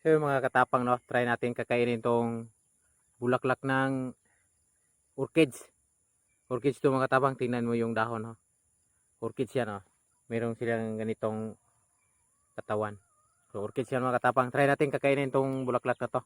So yung mga katapang no, try natin kakainin tong bulaklak ng orchids. Orchids to mga katapang, tingnan mo yung dahon no. Orchids yan no. Meron silang ganitong katawan. So orchids yan mga katapang, try natin kakainin tong bulaklak na to.